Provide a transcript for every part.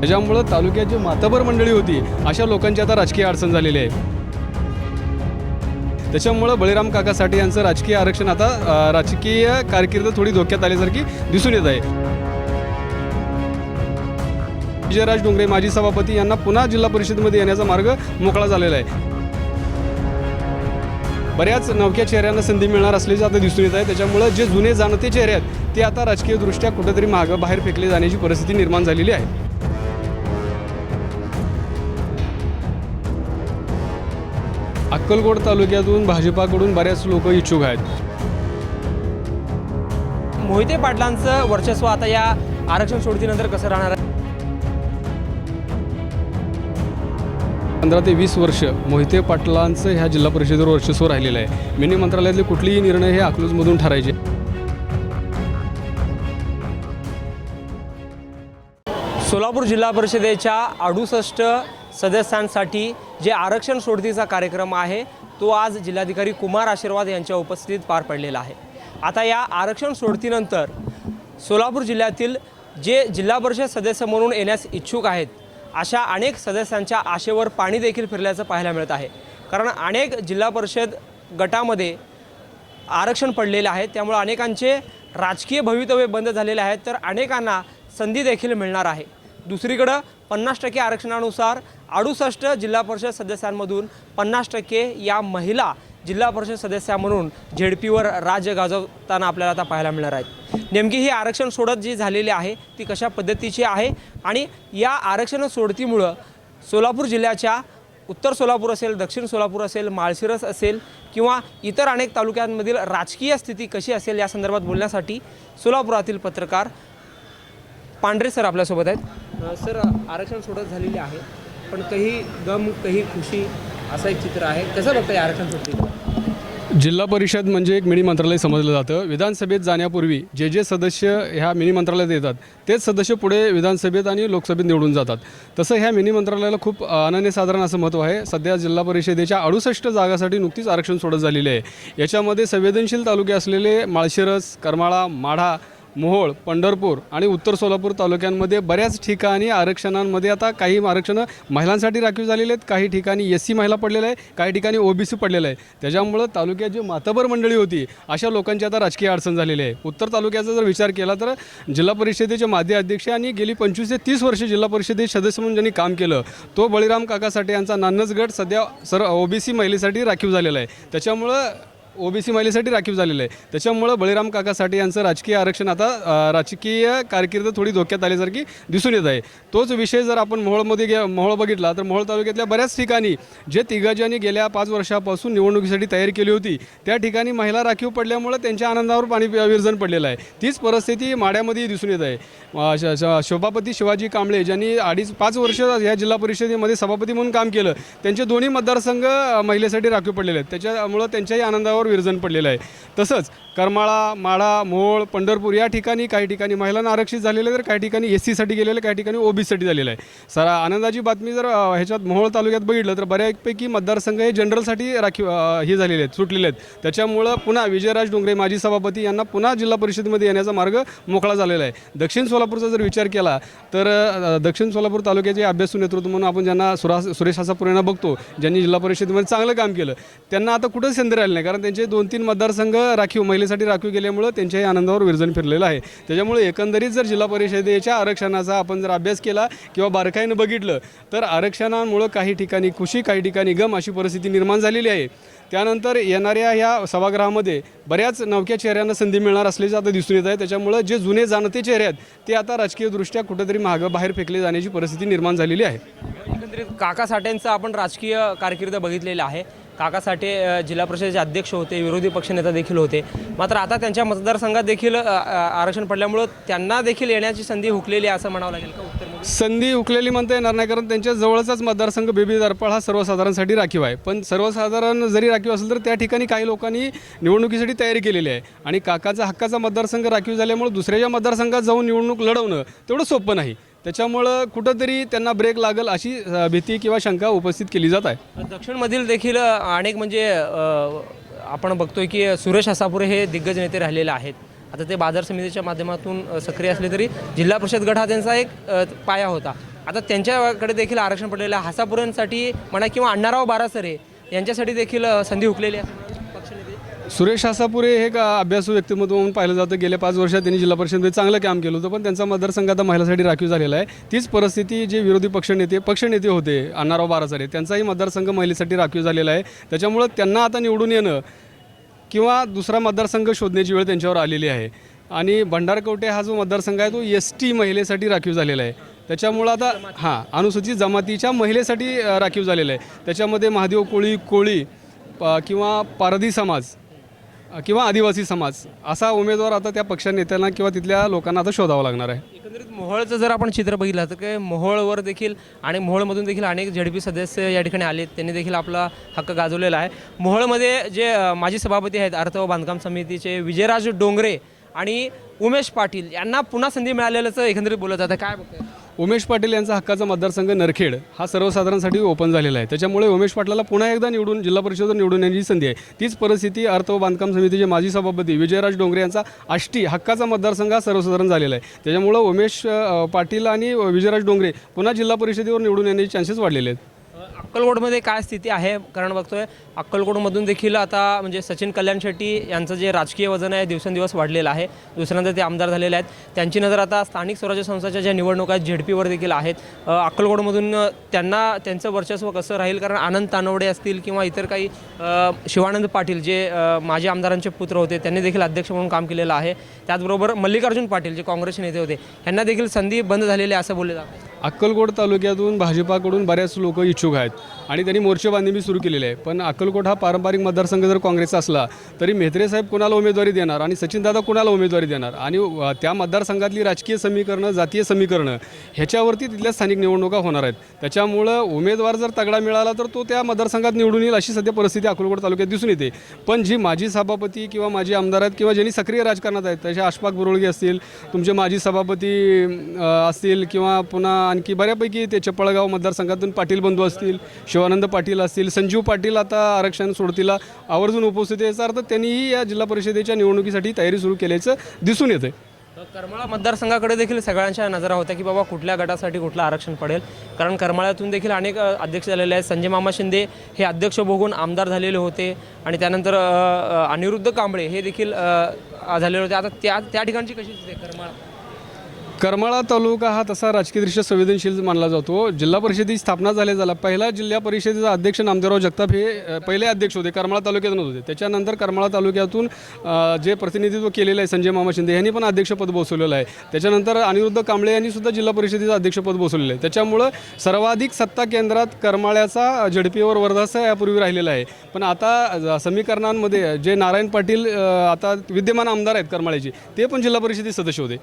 त्याच्यामुळं तालुक्यात जी मातबर मंडळी होती. अशा लोकांची आता राजकीय अडचण झालेली आहे. त्याच्यामुळं बळीराम काकासाठी यांचं राजकीय आरक्षण आता राजकीय कारकीर्द थोडी धोक्यात आल्यासारखी दिसून येत आहे. विजयराज डोंगरे माजी सभापती यांना पुन्हा जिल्हा परिषदेमध्ये येण्याचा मार्ग मोकळा झालेला आहे. बऱ्याच नवक्या चेहऱ्यांना संधी मिळणार असल्याचे आता दिसून येत आहे. त्याच्यामुळं जे जुने जाणते चेहरे आहेत ते आता राजकीयदृष्ट्या कुठेतरी मागं बाहेर फेकले जाण्याची परिस्थिती निर्माण झालेली आहे. अक्कलकोट तालुक्यातून भाजपाकडून बऱ्याच लोक इच्छुक आहेत. मोहिते पाटलांचं वर्चस्व आता या आरक्षण सोडतीनंतर कसं राहणार आहे? पंधरा ते वीस वर्ष मोहिते पाटलांचं ह्या जिल्हा परिषदेवर वर्चस्व राहिलेलं आहे. मिनी मंत्रालयातले कुठलेही निर्णय हे अकलूजमधून ठरायचे. सोलापूर जिल्हा परिषदेच्या अडुसष्ट सदस्यांसाठी जे आरक्षण सोडतीचा कार्यक्रम आहे तो आज जिल्हाधिकारी कुमार आशीर्वाद यांच्या उपस्थितीत पार पडलेला आहे. आता या आरक्षण सोडतीनंतर सोलापूर जिल्ह्यातील जे जिल्हा परिषद सदस्य म्हणून येण्यास इच्छुक आहेत अशा अनेक सदस्यांच्या आशेवर पाणी देखील फिरल्याचं पाहायला मिळत आहे. कारण अनेक जिल्हा परिषद गटामध्ये आरक्षण पडलेले आहे त्यामुळे अनेकांचे राजकीय भवितव्य बंद झालेले आहेत तर अनेकांना संधी देखील मिळणार आहे. दुसरीकडं पन्नास टक्के आरक्षणानुसार अडुसष्ट जिल्हा परिषद सदस्यांमधून पन्नास टक्के या महिला जिल्हा परिषद सदस्या म्हणून झेडपीवर राज्य गाजवताना आपल्याला आता पाहायला मिळणार आहेत. नेमकी ही आरक्षण सोडत जी झालेली आहे ती कशा पद्धतीची आहे आणि या आरक्षण सोडतीमुळं सोलापूर जिल्ह्याच्या उत्तर सोलापूर असेल दक्षिण सोलापूर असेल माळशिरस असेल किंवा इतर अनेक तालुक्यांमधील राजकीय स्थिती कशी असेल या संदर्भात बोलण्यासाठी सोलापुरातील पत्रकार पांढरे सर आपल्यासोबत आहेत. सर आरक्षण सोडत झालेली आहे. पण काही गम काही खुशी असं एक चित्र आहे. कसं बघतं या आरक्षण सोडती जिल्हा परिषद म्हणजे एक मिनी मंत्रालय समजलं जातं. विधानसभेत जाण्यापूर्वी जे जे सदस्य ह्या मिनी मंत्रालयात येतात तेच सदस्य पुढे विधानसभेत आणि लोकसभेत निवडून जातात. तसं ह्या मिनी मंत्रालयाला खूप अनन्यसाधारण असं महत्त्व आहे. सध्या जिल्हा परिषदेच्या अडुसष्ट जागासाठी नुकतीच आरक्षण सोडत झालेले आहे. याच्यामध्ये संवेदनशील तालुके असलेले माळशिरस करमाळा माढा मोहोळ पंढरपूर आणि उत्तर सोलापूर तालुक्यांमध्ये बऱ्याच ठिकाणी आरक्षणांमध्ये आता काही आरक्षणं महिलांसाठी राखीव झालेले आहेत. काही ठिकाणी एस सी महिला पडलेल्या आहे काही ठिकाणी ओबीसी पडलेलं आहे. त्याच्यामुळं तालुक्यात जी मातबर मंडळी होती अशा लोकांची आता राजकीय अडचण झालेली आहे. उत्तर तालुक्याचा जर विचार केला तर जिल्हा परिषदेचे माजी अध्यक्ष आणि गेली पंचवीस ते तीस वर्ष जिल्हा परिषदेचे सदस्य म्हणून ज्यांनी काम केलं तो बळीराम काकासाठी यांचा नानस गट सध्या सर ओबीसी महिलेसाठी राखीव झालेला आहे. त्याच्यामुळं ओबीसी महिलेसाठी राखीव झालेलं आहे. त्याच्यामुळं बळीराम काकासाठी यांचं राजकीय आरक्षण आता राजकीय कारकीर्द थोडी धोक्यात आल्यासारखी दिसून येत आहे. तोच विषय जर आपण मोहोळमध्ये गे मोहोळ बघितला तर मोहोळ तालुक्यातल्या बऱ्याच ठिकाणी जे तिघाज्यांनी गेल्या पाच वर्षापासून निवडणुकीसाठी तयारी केली होती त्या ठिकाणी महिला राखीव पडल्यामुळं त्यांच्या आनंदावर पाणी विरजन पडलेलं आहे. तीच परिस्थिती माड्यामध्ये दिसून येत आहे. सभापती श- शोभापती शिवाजी कांबळे ज्यांनी अडीच पाच वर्ष या जिल्हा परिषदेमध्ये सभापती म्हणून काम केलं त्यांचे दोन्ही मतदारसंघ महिलेसाठी राखीव पडलेले आहेत. त्याच्यामुळं त्यांच्याही आनंदावर विरजण पडलेलं आहे. तसंच करमाळा माढा मोहोळ पंढरपूर या ठिकाणी काही ठिकाणी महिलांना आरक्षित झालेलं आहे तर काही ठिकाणी एस सीसाठी गेलेलं काही ठिकाणी ओबीसीसाठी झालेलं आहे. सर आनंदाची बातमी जर ह्याच्यात मोहोळ तालुक्यात बघितलं तर बऱ्यापैकी मतदारसंघ हे जनरलसाठी राखीव हे झालेले आहेत सुटलेले आहेत. त्याच्यामुळं पुन्हा विजयराज डोंगरे माजी सभापती यांना पुन्हा जिल्हा परिषदेमध्ये येण्याचा मार्ग मोकळा झालेला आहे. दक्षिण सोलापूरचा जर विचार केला तर दक्षिण सोलापूर तालुक्याचे अभ्यासू नेतृत्व म्हणून आपण ज्यांना सुरा सुरेश असा यांना बघतो ज्यांनी जिल्हा परिषदेमध्ये चांगलं काम केलं त्यांना आता कुठंच संधी राहिली नाही कारण त्यांचे दोन तीन मतदारसंघ राखीव महिलेसाठी राखीव केल्यामुळं त्यांच्याही आनंदावर विरजण फिरलेलं आहे. त्याच्यामुळे एकंदरीत जर जिल्हा परिषदेच्या आरक्षणाचा आपण जर अभ्यास केला किंवा बारकाईनं बघितलं तर आरक्षणामुळं काही ठिकाणी खुशी काही ठिकाणी गम अशी परिस्थिती निर्माण झालेली आहे. त्यानंतर येणाऱ्या ह्या सभागृहामध्ये बऱ्याच नवक्या चेहऱ्यांना संधी मिळणार असल्याचं आता दिसून येत आहे. त्याच्यामुळं जे जुने जाणते चेहरे आहेत ते आता राजकीयदृष्ट्या कुठेतरी मागं बाहेर फेकले जाण्याची परिस्थिती निर्माण झालेली आहे. एकंदरीत काका साठेंचं आपण राजकीय कारकीर्द बघितलेलं आहे. काका साठे जिल्हा परिषदेचे अध्यक्ष होते विरोधी पक्षनेता देखील होते. मात्र आता त्यांच्या मतदारसंघात देखील आरक्षण पडल्यामुळं त्यांना देखील येण्याची संधी हुकलेली आहे असं म्हणावं लागेल का उत्तर संधी हुकलेली म्हणता येणार नाही कारण त्यांच्या जवळचाच मतदारसंघ बेबी दरपळ हा सर्वसाधारणसाठी राखीव आहे. पण सर्वसाधारण जरी राखीव असेल तर त्या ठिकाणी काही लोकांनी निवडणुकीसाठी तयारी केलेली आहे. आणि काकाचा हक्काचा मतदारसंघ राखीव झाल्यामुळे दुसऱ्याच्या मतदारसंघात जाऊन निवडणूक लढवणं तेवढं सोपं नाही. त्याच्यामुळं कुठंतरी त्यांना ब्रेक लागेल अशी भीती किंवा शंका उपस्थित केली जात आहे. दक्षिणमधील देखील अनेक म्हणजे आपण बघतोय की सुरेश असापुरे हे दिग्गज नेते राहिलेले आहेत. आता ते बाजार समितीच्या माध्यमातून सक्रिय असले तरी जिल्हा परिषद गट हा त्यांचा एक पाया होता. आता त्यांच्याकडे देखील आरक्षण पडलेलं आहे. हासापुरांसाठी म्हणा किंवा अण्णाराव बारासरे यांच्यासाठी देखील संधी हुकलेली आहे. सुरेश आसापुरे हे का अभ्यासू व्यक्तिमत्व म्हणून पाहिलं जातं. गेल्या पाच वर्षात त्यांनी जिल्हा परिषदेमध्ये चांगलं काम केलं होतं पण त्यांचा मतदारसंघ आता महिलासाठी राखीव झालेला आहे. तीच परिस्थिती जे विरोधी पक्षनेते पक्षनेते होते अण्णाराव बारासारे त्यांचाही मतदारसंघ महिलेसाठी राखीव झालेला आहे. त्याच्यामुळं त्यांना आता निवडून येणं किंवा दुसरा मतदारसंघ शोधण्याची वेळ त्यांच्यावर आलेली आहे. आणि भंडारकवटे हा जो मतदारसंघ आहे तो एस टी महिलेसाठी राखीव झालेला आहे. त्याच्यामुळं आता हां अनुसूचित जमातीच्या महिलेसाठी राखीव झालेलं आहे. त्याच्यामध्ये महादेव कोळी कोळी प- किंवा पारधी समाज किंवा आदिवासी समाज असा उमेदवार आता त्या पक्षनेत्यांना किंवा तिथल्या लोकांना आता शोधावा लागणार आहे. एकंदरीत मोहोळचं जर आपण चित्र बघितलं तर काय मोहोळवर देखील आणि मोहोळमधून देखील अनेक झेडपी सदस्य या ठिकाणी आले त्यांनी देखील आपला हक्क गाजवलेला आहे. मोहोळमध्ये जे माजी सभापती आहेत अर्थ व बांधकाम समितीचे विजयराज डोंगरे आणि उमेश पाटील यांना पुन्हा संधी मिळालेल्याचं एकंदरीत बोलत जातं. काय बघताय? उमेश पाटील यांचा हक्काचा मतदारसंघ नरखेड हा सर्वसाधारणसाठी ओपन झालेला आहे. त्याच्यामुळे उमेश पाटलाला पुन्हा एकदा निवडून जिल्हा परिषद निवडून येण्याची संधी आहे. तीच परिस्थिती अर्थ व बांधकाम समितीचे माजी सभापती विजयराज डोंगरे यांचा आष्टी हक्काचा मतदारसंघ हा सर्वसाधारण झालेला आहे. त्याच्यामुळं उमेश पाटील आणि विजयराज डोंगरे पुन्हा जिल्हा परिषदेवर निवडून येण्याचे चान्सेस वाढलेले आहेत. अक्कलकोटमध्ये काय स्थिती आहे? कारण बघतोय अक्कलकोटमधून देखील आता म्हणजे सचिन कल्याण शेट्टी यांचं जे राजकीय वजन आहे दिवसेंदिवस वाढलेलं आहे. दुसऱ्यांदा ते आमदार झालेले आहेत. त्यांची नजर आता स्थानिक स्वराज्य संस्थाच्या ज्या निवडणुका आहेत झेडपीवर देखील आहेत. अक्कलकोटमधून त्यांना त्यांचं वर्चस्व कसं राहील? कारण आनंद तानवडे असतील किंवा इतर काही शिवानंद पाटील जे माजी आमदारांचे पुत्र होते त्यांनी देखील अध्यक्ष म्हणून काम केलेलं आहे. त्याचबरोबर मल्लिकार्जुन पाटील जे काँग्रेसचे नेते होते यांना देखील संधी बंद झालेली आहे असं बोलले जातं अक्कलकोट तालुक्यातून भाजपाकडून बऱ्याच लोक इच्छुक आहेत. आणि त्यांनी मोर्चेबांधणी बी सुरू केलेली आहे. पण अक्कलकोट हा पारंपरिक मतदारसंघ जर काँग्रेसचा असला तरी मेहत्रे साहेब कुणाला उमेदवारी देणार आणि सचिनदादा कुणाला उमेदवारी देणार? आणि त्या मतदारसंघातली राजकीय समीकरणं जातीय समीकरणं ह्याच्यावरती तिथल्या स्थानिक निवडणुका होणार आहेत. त्याच्यामुळं उमेदवार जर तगडा मिळाला तर तो त्या मतदारसंघात निवडून येईल अशी सध्या परिस्थिती अक्कलकोट तालुक्यात दिसून येते. पण जी माजी सभापती किंवा माजी आमदार आहेत किंवा ज्यांनी सक्रिय राजकारणात आहेत तसे आशपाक बुरळगे असतील तुमचे माजी सभापती असतील किंवा पुन्हा आणखी बऱ्यापैकी ते चपळगाव मतदारसंघातून पाटील बंधू असतील शिवानंद पाटील असतील संजीव पाटील आता आरक्षण सोडतीला आवर्जून उपस्थित याचा अर्थ त्यांनीही या जिल्हा परिषदेच्या निवडणुकीसाठी तयारी सुरू केल्याचं दिसून येतं करमाळा मतदारसंघाकडे देखील सगळ्यांच्या नजरा होत्या की बाबा कुठल्या गटासाठी कुठलं आरक्षण पडेल. कारण करमाळ्यातून देखील अनेक अध्यक्ष झालेले आहेत. संजय मामा शिंदे हे अध्यक्ष बघून आमदार झालेले होते. आणि त्यानंतर अनिरुद्ध कांबळे हे देखील झालेले होते. आता त्या त्या ठिकाणची कशी आहे? करमाळा करमाळा तालुका हा तसा राजकीयदृष्ट्या संवेदनशील मानला जातो. जिल्हा परिषदेची स्थापना झाली झाला पहिला जिल्हा परिषदेचा अध्यक्ष नामदेवराव जगताप हे पहिले अध्यक्ष होते. करमाळा तालुक्यातून होते. त्याच्यानंतर करमाळा तालुक्यातून जे प्रतिनिधित्व केलेलं आहे संजय मामा शिंदे यांनी पण अध्यक्षपद बसवलेलं आहे. त्याच्यानंतर अनिरुद्ध कांबळे यांनी सुद्धा जिल्हा परिषदेचं अध्यक्षपद बसवलेलं आहे. त्याच्यामुळं सर्वाधिक सत्ता केंद्रात करमाळ्याचा झडपीवर वर्धासा यापूर्वी राहिलेला आहे. पण आता समीकरणांमध्ये जे नारायण पाटील आता विद्यमान आमदार आहेत करमाळ्याचे ते पण जिल्हा परिषदेचे सदस्य होते.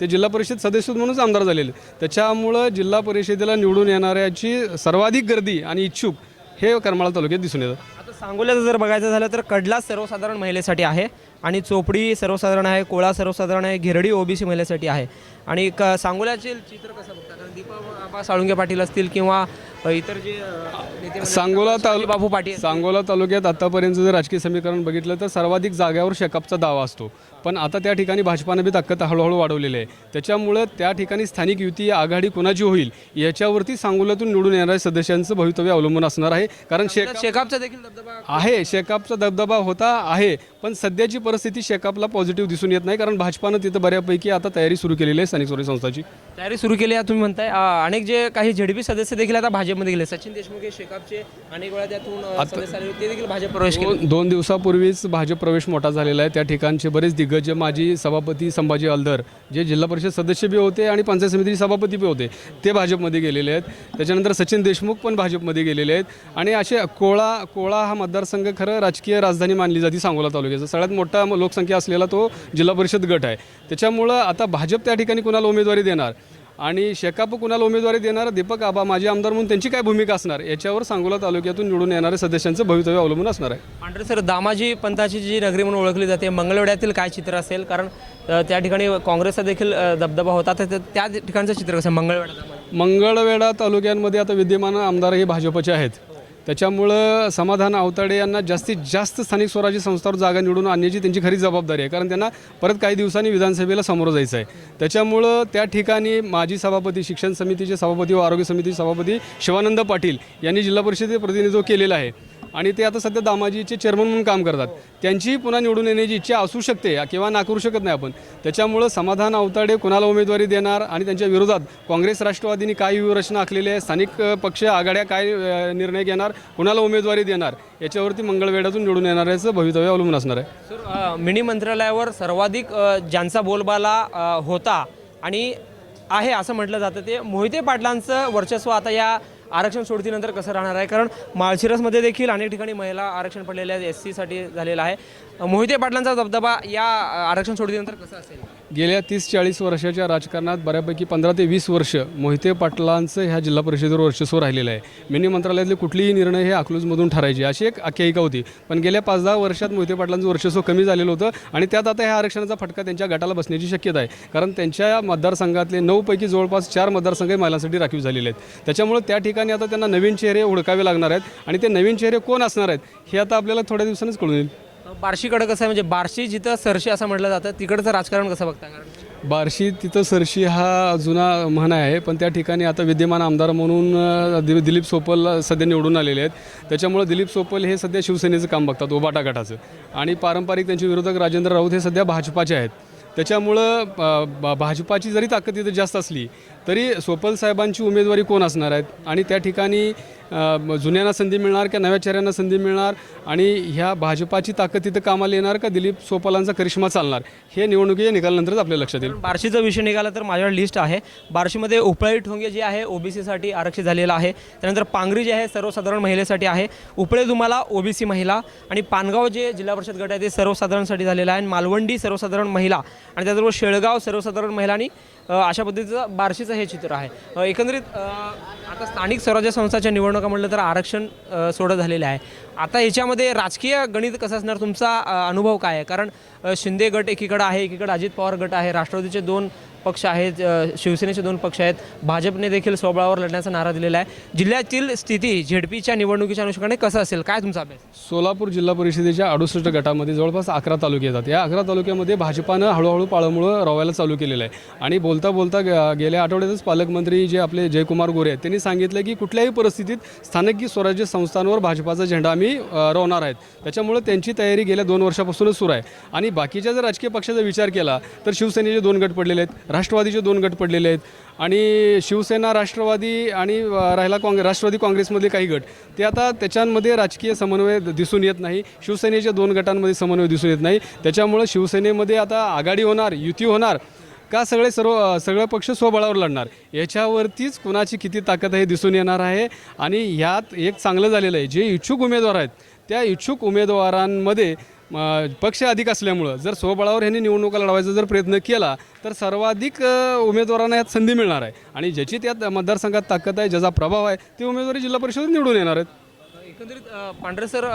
ते जिल्हा परिषद सदस्य म्हणूनच आमदार झालेले. त्याच्यामुळं जिल्हा परिषदेला निवडून येणाऱ्याची सर्वाधिक गर्दी आणि इच्छुक हे करमाळा तालुक्यात दिसून येतं. आता सांगोल्याचं जर बघायचं झालं तर कडला सर्वसाधारण महिलेसाठी आहे आणि चोपडी सर्वसाधारण आहे कोळा सर्वसाधारण आहे घेरडी ओबीसी महिलेसाठी आहे. आणि क सांगोल्याचे चित्र कसं बघता? कारण दीपा आबा साळुंगे पाटील असतील किंवा इतर जे अ, नेते मंडळी- सांगोला तालु बापू पाटील. सांगोला तालुक्यात आतापर्यंत जर राजकीय समीकरण बघितलं तर सर्वाधिक जाग्यावर शेकापचा दावा असतो. पण आता त्या ठिकाणी भाजपानं बी ताकद हळूहळू वाढवलेली आहे. त्याच्यामुळं त्या ठिकाणी स्थानिक युती आघाडी कोणाची होईल याच्यावरती सांगोल्यातून निवडून येणाऱ्या सदस्यांचं भवितव्य अवलंबून असणार आहे. कारण शेक शेकापचा देखील दबदबा आहे शेकापचा दबदबा होता आहे. पण सध्याची परिस्थिती शेकापला पॉझिटिव्ह दिसून येत नाही कारण भाजपानं तिथं बऱ्यापैकी आता तयारी सुरू केलेली आहे स्थानिक स्वराज्य संस्थाची. तयारी सुरू केली आहे तुम्ही म्हणताय. अ, अनेक जे काही झेडपी सदस्य देखील आता भाजपमध्ये गेले. सचिन देशमुख हे शेकापचे अनेक वेळा त्यातून अ, सदस्य आले होते, ते देखील भाजप प्रवेश केले. दोन दोन दिवसापूर्वीच भाजप प्रवेश मोठा झालेला आहे. त्या ठिकाणचे बरेच दिग्गज माजी सभापती संभाजी हलदर जे जिल्हा परिषद सदस्य बी होते आणि पंचायत समितीचे सभापती बी होते ते भाजपमध्ये गेलेले आहेत. त्याच्यानंतर सचिन देशमुख पण भाजपमध्ये गेलेले आहेत. आणि असे कोळा कोळा हा मतदारसंघ खरं राजकीय राजधानी मानली जाते सांगोला तालुक्याचा. सगळ्यात मोठा लोकसंख्या असलेला तो जिल्हा परिषद गट आहे. त्याच्यामुळं आता भाजप त्या ठिकाणी कुणाला उमेदवारी देणार? आणि शेकाप कुणाला उमेदवारी देणार? दीपक आबा माजी आमदार म्हणून त्यांची काय भूमिका असणार? याच्यावर सांगोला तालुक्यातून निवडून येणाऱ्या सदस्यांचं भवितव्य अवलंबून असणार आहे. पांढरे सर दामाजी पंथाची जी नगरी म्हणून ओळखली जाते मंगळवेड्यातील काय चित्र असेल? कारण त्या ठिकाणी काँग्रेसचा देखील दबदबा होता. तर त्या ठिकाणचं चित्र कसं दामाजी. मंगळवेढा तालुक्यांमध्ये आता विद्यमान आमदार हे भाजपचे आहेत. त्याच्यामुळं समाधान आवताडे यांना जास्तीत जास्त स्थानिक स्वराज्य संस्थावर जागा निवडून आणण्याची त्यांची खरी जबाबदारी आहे. कारण त्यांना परत काही दिवसांनी विधानसभेला समोर जायचं आहे त्याच्यामुळं त्या ठिकाणी माजी सभापती शिक्षण समितीचे सभापती व आरोग्य समितीचे सभापती शिवानंद पाटील यांनी जिल्हा परिषदेचे प्रतिनिधित्व केलेलं आहे. आणि ते आता सध्या दामाजीचे चेअरमन म्हणून काम करतात. त्यांचीही पुन्हा निवडून येण्याची इच्छा असू शकते किंवा नाकारू शकत नाही आपण. त्याच्यामुळं समाधान अवताडे कुणाला उमेदवारी देणार आणि त्यांच्या विरोधात काँग्रेस राष्ट्रवादीने काय व्यूहरचना आखलेली आहे. स्थानिक पक्ष आघाड्या काय निर्णय घेणार कुणाला उमेदवारी देणार याच्यावरती मंगळवेढ्यातून निवडून येणाऱ्याचं भवितव्य अवलंबून असणार आहे. सर मिनी मंत्रालयावर सर्वाधिक ज्यांचा बोलबाला होता आणि आहे असं म्हटलं जातं ते मोहिते पाटलांचं वर्चस्व आता या आरक्षण सोडतीनंतर कसं राहणार आहे? कारण माळशिरसमध्ये देखील अनेक ठिकाणी महिला आरक्षण पडलेल्या आहेत एस सीसाठी झालेलं आहे. मोहिते पाटलांचा दबदबा या आरक्षण सोडतीनंतर कसा असेल? गेल्या तीस चाळीस वर्षाच्या राजकारणात बऱ्यापैकी पंधरा ते वीस वर्ष मोहिते पाटलांचं ह्या जिल्हा परिषदेवर वर्चस्व राहिलेलं आहे. मिनी मंत्रालयातले कुठलेही निर्णय हे अकलूजमधून ठरायचे अशी एक आख्यायिका होती. पण गेल्या पाच दहा वर्षात मोहिते पाटलांचं वर्चस्व कमी झालेलं होतं आणि त्यात आता ह्या आरक्षणाचा फटका त्यांच्या गटाला बसण्याची शक्यता आहे. कारण त्यांच्या मतदारसंघातले नऊपैकी जवळपास चार मतदारसंघ हे महिलांसाठी राखीव झालेले आहेत. त्याच्यामुळे त्या ठिकाणी आता त्यांना नवीन चेहरे हुडकावे लागणार आहेत आणि ते नवीन चेहरे कोण असणार आहेत हे आता आपल्याला थोड्या दिवसांनीच कळून येईल. बार्शीकडं कसं आहे? म्हणजे बार्शी जिथं सरशी असं म्हटलं जातं तिकडचं राजकारण कसं बघता? कारण बार्शी तिथं सरशी हा जुना म्हण आहे पण त्या ठिकाणी आता विद्यमान आमदार म्हणून अ, दि- दिलीप सोपल सध्या निवडून आलेले आहेत. त्याच्यामुळे दिलीप सोपल हे सध्या शिवसेनेचं काम बघतात ओबाटा गटाचं. आणि पारंपरिक त्यांचे विरोधक राजेंद्र राऊत हे सध्या भाजपाचे आहेत. त्याच्यामुळं अ, भा- भाजपाची जरी ताकद तिथं जास्त असली तरी सोपल साहेबांची उमेदवारी कोण असणार आहेत? आणि त्या ठिकाणी जुन्यांना संधी मिळणार का नव्या चेहऱ्यांना संधी मिळणार? आणि ह्या भाजपाची ताकद तिथं कामाला येणार का दिलीप सोपालांचा करिश्मा चालणार? हे निवडणुकीच्या निकालानंतरच आपल्या लक्षात येईल. बार्शीचा विषय निघाला तर माझ्याकडे लिस्ट आहे. बार्शीमध्ये उपळी ठोंगे जे आहे ओबीसीसाठी आरक्षित झालेलं आहे. त्यानंतर पांगरी जे आहे सर्वसाधारण महिलेसाठी आहे. उपळे तुम्हाला ओबीसी महिला. आणि पानगाव जे जिल्हा परिषद गट आहे ते सर्वसाधारणसाठी झालेलं आहे. आणि मालवंडी सर्वसाधारण महिला. आणि त्याचबरोबर शेळगाव सर्वसाधारण महिला आणि अशा पद्धतीचं बार्शीचं हे चित्र आहे. एकंदरीत आता स्थानिक स्वराज्य संस्थाच्या निवडणुका म्हटलं तर आरक्षण सोडं झालेलं आहे. आता याच्यामध्ये राजकीय गणित कसं असणार तुमचा अनुभव काय आहे? कारण शिंदे गट एकीकडं आहे एकीकडं अजित पवार गट आहे. राष्ट्रवादीचे दोन पक्ष आहेत शिवसेनेचे दोन पक्ष आहेत. भाजपने देखील स्वबळावर लढण्याचा नारा दिलेला आहे. जिल्ह्यातील स्थिती झेडपीच्या निवडणुकीच्या अनुषंगाने कसं असेल? काय तुमचा अभ्यास? सोलापूर जिल्हा परिषदेच्या अडुसष्ट गटामध्ये जवळपास अकरा तालुके येतात. या अकरा तालुक्यामध्ये भाजपानं हळूहळू पाळमुळं रवायला चालू केलेलं आहे. आणि बोलता बोलता गेल्या आठवड्यातच पालकमंत्री जे आपले जयकुमार गोरे आहेत त्यांनी सांगितलं की कुठल्याही परिस्थितीत स्थानिक स्वराज्य संस्थांवर भाजपाचा झेंडा आम्ही रोवणार आहेत. त्याच्यामुळे त्यांची तयारी गेल्या दोन वर्षापासूनच सुरू आहे. आणि बाकीच्या जर राजकीय पक्षाचा विचार केला तर शिवसेनेचे दोन गट पडलेले आहेत. राष्ट्रवादीचे दोन गट पडलेले आहेत. आणि शिवसेना राष्ट्रवादी आणि राहिला काँग्रेस राष्ट्रवादी काँग्रेसमधले काही गट. ते आता त्याच्यामध्ये राजकीय समन्वय दिसून येत नाही. शिवसेनेच्या दोन गटांमध्ये समन्वय दिसून येत नाही. त्याच्यामुळं शिवसेनेमध्ये आता आघाडी होणार युती होणार का सगळे सर्व सगळे पक्ष स्वबळावर लढणार? याच्यावरतीच कुणाची किती ताकद आहे हे दिसून येणार आहे. आणि ह्यात एक चांगलं झालेलं आहे. जे इच्छुक उमेदवार आहेत त्या इच्छुक उमेदवारांमध्ये पक्ष अधिक असल्यामुळं जर स्वबळावर ह्यांनी निवडणुका लढवायचा जर प्रयत्न केला तर सर्वाधिक उमेदवारांना यात संधी मिळणार आहे. आणि ज्याची त्यात मतदारसंघात ताकद आहे ज्याचा प्रभाव आहे ते उमेदवारी जिल्हा परिषदेत निवडून येणार आहेत. एकंदरीत पांढरे सर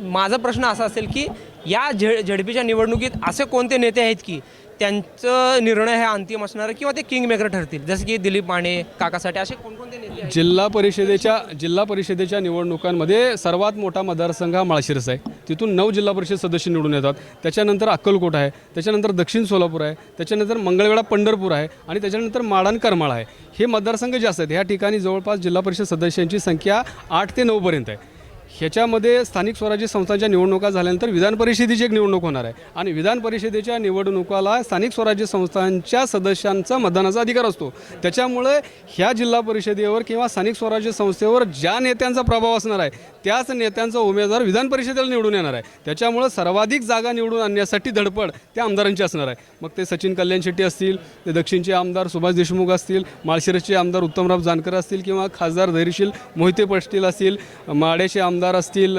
माझा प्रश्न असा असेल की या झेड झेडपीच्या निवडणुकीत असे कोणते नेते आहेत की त्यांचं निर्णय हे अंतिम असणार किंवा ते किंग मेकर ठरतील? जसं की दिलीप माने काकासाठी असे कोणकोणते नेते आहेत? जिल्हा परिषदेच्या जिल्हा परिषदेच्या निवडणुकांमध्ये सर्वात मोठा मतदारसंघ हा माळशिरस आहे. तिथून नऊ जिल्हा परिषद सदस्य निवडून येतात. त्याच्यानंतर अक्कलकोट आहे. त्याच्यानंतर दक्षिण सोलापूर आहे. त्याच्यानंतर मंगळवेढा पंढरपूर आहे. आणि त्याच्यानंतर माडान करमाळ आहे. हे मतदारसंघ जास्त आहेत ह्या ठिकाणी जवळपास जिल्हा परिषद सदस्यांची संख्या आठ ते नऊपर्यंत आहे. ह्याच्यामध्ये स्थानिक स्वराज्य संस्थांच्या निवडणुका झाल्यानंतर विधान परिषदेची एक निवडणूक होणार आहे. आणि विधान परिषदेच्या निवडणुकाला स्थानिक स्वराज्य संस्थांच्या सदस्यांचा मतदानाचा अधिकार असतो. त्याच्यामुळे ह्या जिल्हा परिषदेवर किंवा स्थानिक स्वराज्य संस्थेवर ज्या नेत्यांचा प्रभाव असणार आहे त्याच नेत्यांचा उमेदवार विधान परिषदेला निवडून येणार आहे. त्याच्यामुळे सर्वाधिक जागा निवडून आणण्यासाठी धडपड त्या आमदारांची असणार आहे. मग ते सचिन कल्याण शेट्टी असतील ते दक्षिणचे आमदार सुभाष देशमुख असतील माळशिरसचे आमदार उत्तमराव जानकर असतील किंवा खासदार धैर्यशील मोहिते पाटील असतील माड्याचे आमदार आमदार असतील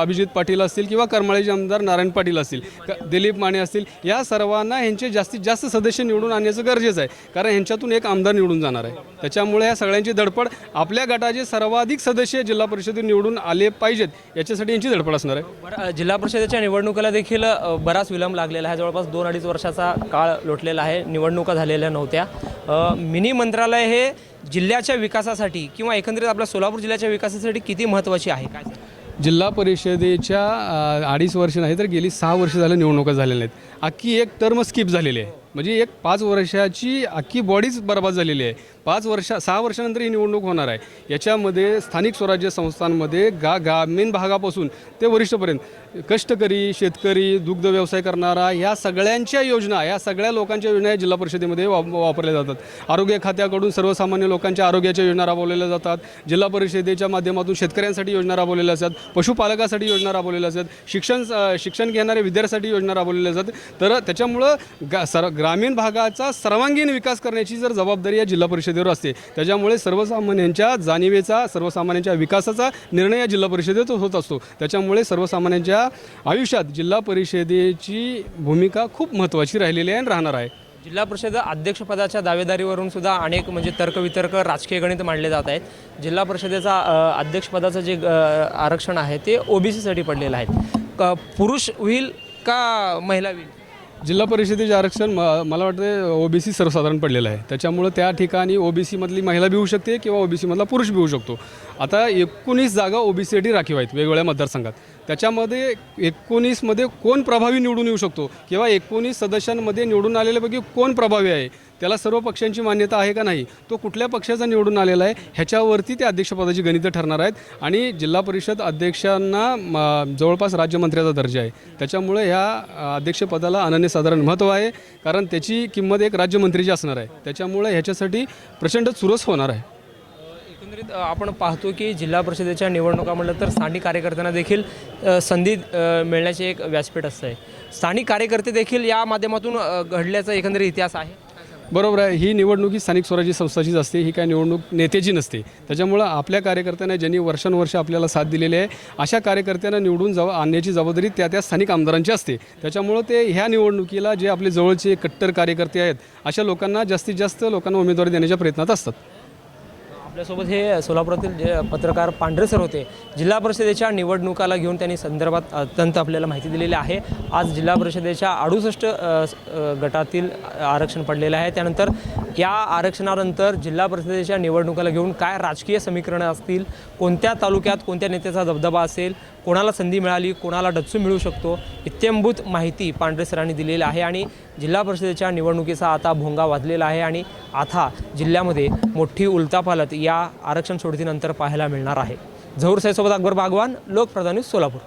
अभिजित पाटील असतील किंवा करमाळ्याचे आमदार नारायण पाटील असतील दिलीप माने असतील या सर्वांना ह्यांचे जास्तीत जास्त सदस्य निवडून आणण्याचं गरजेचं आहे. कारण ह्यांच्यातून एक आमदार निवडून जाणार आहे. त्याच्यामुळे या सगळ्यांची धडपड आपल्या गटाचे सर्वाधिक सदस्य जिल्हा परिषदेत निवडून आले पाहिजेत. याच्यासाठी यांची धडपड असणार आहे. जिल्हा परिषदेच्या निवडणुकीला देखील बराच विलंब लागलेला आहे. जवळपास दोन अडीच वर्षाचा काळ लोटलेला आहे. निवडणुका झालेल्या नव्हत्या. मिनी मंत्रालय हे जिल्ह्याच्या विकासासाठी किंवा एकंदरीत आपल्या सोलापूर जिल्ह्याच्या विकासासाठी किती महत्त्वाची आहे? काय जिल्हा परिषदेच्या अडीच वर्ष नाही तर गेली सहा वर्ष झालं निवडणुका झालेल्या आहेत. अख्खी एक टर्म स्किप झालेली आहे. म्हणजे एक पाच वर्षाची अख्खी बॉडीच बर्बाद झालेली आहे. पाच वर्ष सहा वर्षानंतर ही निवडणूक होणार आहे. याच्यामध्ये स्थानिक स्वराज्य संस्थांमध्ये गा ग्रामीण भागापासून ते वरिष्ठपर्यंत कष्टकरी शेतकरी दुग्ध व्यवसाय करणारा ह्या सगळ्यांच्या योजना या सगळ्या लोकांच्या योजना या जिल्हा परिषदेमध्ये वा वापरल्या जातात. आरोग्य खात्याकडून सर्वसामान्य लोकांच्या आरोग्याच्या योजना राबवलेल्या जातात. जिल्हा परिषदेच्या माध्यमातून शेतकऱ्यांसाठी योजना राबवलेल्या असतात. पशुपालकासाठी योजना राबवलेल्या असतात. शिक्षण शिक्षण घेणाऱ्या विद्यार्थ्यांसाठी योजना राबवलेल्या जातात. तर त्याच्यामुळं गा सर ग्रामीण भागाचा सर्वांगीण विकास करण्याची जर जबाबदारी या जिल्हा परिषदेवर असते त्याच्यामुळे सर्वसामान्यांच्या जाणिवेचा सर्वसामान्यांच्या विकासाचा निर्णय या जिल्हा परिषदेत होत असतो. त्याच्यामुळे सर्वसामान्यांच्या आयुष्यात जिल्हा परिषदेची भूमिका खूप महत्त्वाची राहिलेली आहे आणि राहणार आहे. जिल्हा परिषद अध्यक्षपदाच्या दावेदारीवरून सुद्धा अनेक म्हणजे तर्कवितर्क राजकीय गणित मांडले जात आहेत. जिल्हा परिषदेचा अध्यक्षपदाचं जे आरक्षण आहे ते ओबीसीसाठी पडलेलं आहे. क पुरुष होईल का महिला होईल? जिल्हा परिषदेचे आरक्षण म मला वाटतं ओबीसी सर्वसाधारण पडलेलं आहे. त्याच्यामुळं त्या ठिकाणी ओबीसीमधली महिला बी होऊ शकते किंवा ओबीसीमधला पुरुष बी होऊ शकतो. आता एकोणीस जागा ओबीसीसाठी राखीव आहेत वेगवेगळ्या मतदारसंघात. त्याच्यामध्ये एकोणीसमध्ये कोण प्रभावी निवडून येऊ शकतो? किंवा एकोणीस सदस्यांमध्ये निवडून आलेल्यापैकी कोण प्रभावी आहे? त्याला सर्व पक्षांची मान्यता आहे का नाही? तो कुठल्या पक्षाचा निवडून आलेला आहे? ह्याच्यावरती ते अध्यक्षपदाची गणितं ठरणार आहेत. आणि जिल्हा परिषद अध्यक्षांना म, जवळपास राज्यमंत्र्याचा दर्जा आहे. त्याच्यामुळे ह्या अध्यक्षपदाला अनन्यसाधारण महत्त्व आहे. कारण त्याची किंमत एक राज्यमंत्रीची असणार आहे. त्याच्यामुळे ह्याच्यासाठी प्रचंड चुरस होणार आहे. एकंदरीत आपण पाहतो की जिल्हा परिषदेच्या निवडणुका म्हटलं तर स्थानिक कार्यकर्त्यांना देखील संधी मिळण्याचे एक व्यासपीठ असतं आहे स्थानिक कार्यकर्ते देखील या माध्यमातून घडल्याचा एकंदरीत इतिहास आहे? बरोबर आहे. ही निवडणूक ही स्थानिक स्वराज्य संस्थाचीच असते. ही काय निवडणूक नेत्याची नसते. त्याच्यामुळं आपल्या कार्यकर्त्यांना ज्यांनी वर्षानुवर्ष आपल्याला साथ दिलेली आहे अशा कार्यकर्त्यांना निवडून जाव आणण्याची जबाबदारी त्या त्या स्थानिक आमदारांची असते. त्याच्यामुळं ते ह्या निवडणुकीला जे आपले जवळचे कट्टर कार्यकर्ते आहेत अशा लोकांना जास्तीत जास्त लोकांना उमेदवारी देण्याच्या प्रयत्नात असतात. आपल्यासोबत हे सोलापुरातील जे पत्रकार पांढरे सर होते जिल्हा परिषदेच्या निवडणुकाला घेऊन त्यांनी संदर्भात अत्यंत आपल्याला माहिती दिलेली आहे. आज जिल्हा परिषदेच्या अडुसष्ट गटातील आरक्षण पडलेलं आहे. त्यानंतर या आरक्षणानंतर जिल्हा परिषदेच्या निवडणुकाला घेऊन काय राजकीय समीकरणं असतील कोणत्या तालुक्यात कोणत्या नेत्याचा दबदबा असेल कोणाला संधी मिळाली कोणाला डच्चू मिळू शकतो इत्यंभूत माहिती पांढरे सरांनी दिलेली आहे आणि जिल्हा परिषदेच्या निवडणुकीचा आता भोंगा वाजलेला आहे आणि आता जिल्ह्यामध्ये मोठी उलतापालत या आरक्षण सोडतीनंतर पाहायला मिळणार आहे. झहूर साहेबसोबत अकबर बागवान लोकप्रधानी सोलापूर.